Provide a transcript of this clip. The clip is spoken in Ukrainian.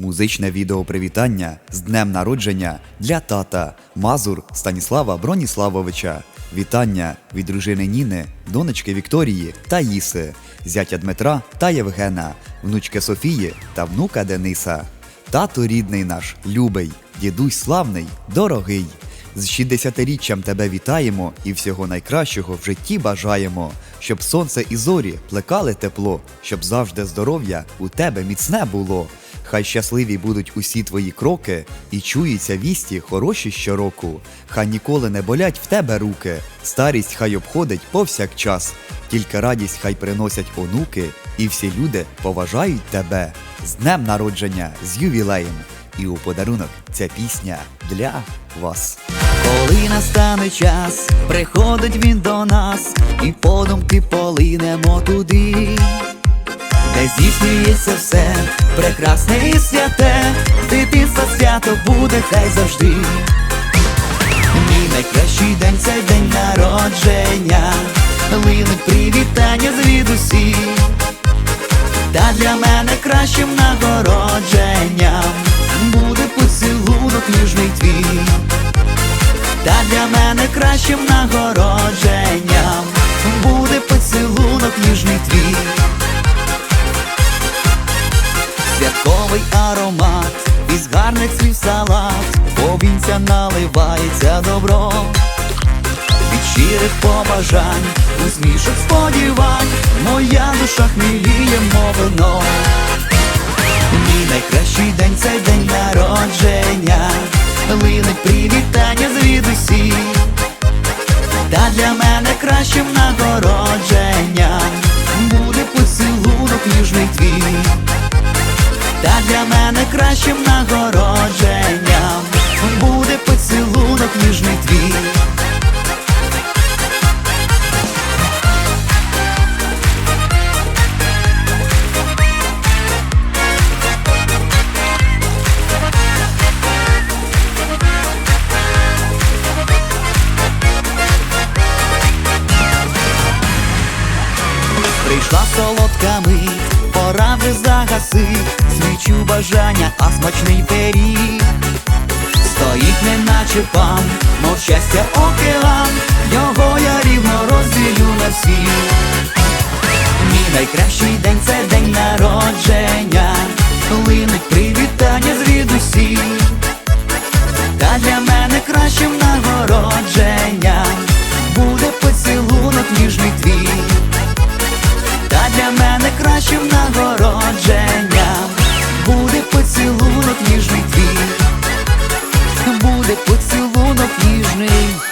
Музичне відео привітання з днем народження для тата Мазур Станіслава Броніславовича. Вітання від дружини Ніни, донечки Вікторії та Їси, зятя Дмитра та Євгена, внучки Софії та внука Дениса. Тато рідний наш, любий, дідусь славний, дорогий. З 60-річчям тебе вітаємо і всього найкращого в житті бажаємо, щоб сонце і зорі плекали тепло, щоб завжди здоров'я у тебе міцне було. Хай щасливі будуть усі твої кроки, і чуються вісті хороші щороку. Хай ніколи не болять в тебе руки, старість хай обходить повсякчас, тільки радість хай приносять онуки, і всі люди поважають тебе. З днем народження, з ювілеєм! І у подарунок ця пісня для вас. Коли настане час, приходить він до нас, і подумки полинемо туди, де здійснюється все прекрасне і святе, дитинство свято буде хай завжди. Мій найкращий день це день народження, линуть привітання звідусі, та для мене кращим нагородженням буде поцілунок ніжний твій. Та для мене кращим нагородженням буде поцілунок ніжний твій. Аромат. Із гарних слів салат, повінця наливається добро. Від щирих побажань, усмішок сподівань, моя душа хміліє, мов вино. Мій найкращий день це день народження, линуть привітання звідусі, та для мене кращим нагородженням буде поцілунок ніжний твій, та для мене кращим нагородженням буде поцілунок ніжний твій. Прийшла солодка мить, пора вже загаси Свічу бажання, а смачний пиріг. Стоїть неначе пан, мов щастя океан. Його я рівно розділю на всіх Мій найкращий день це поцілунок ніжний твій, буде поцілунок ніжний.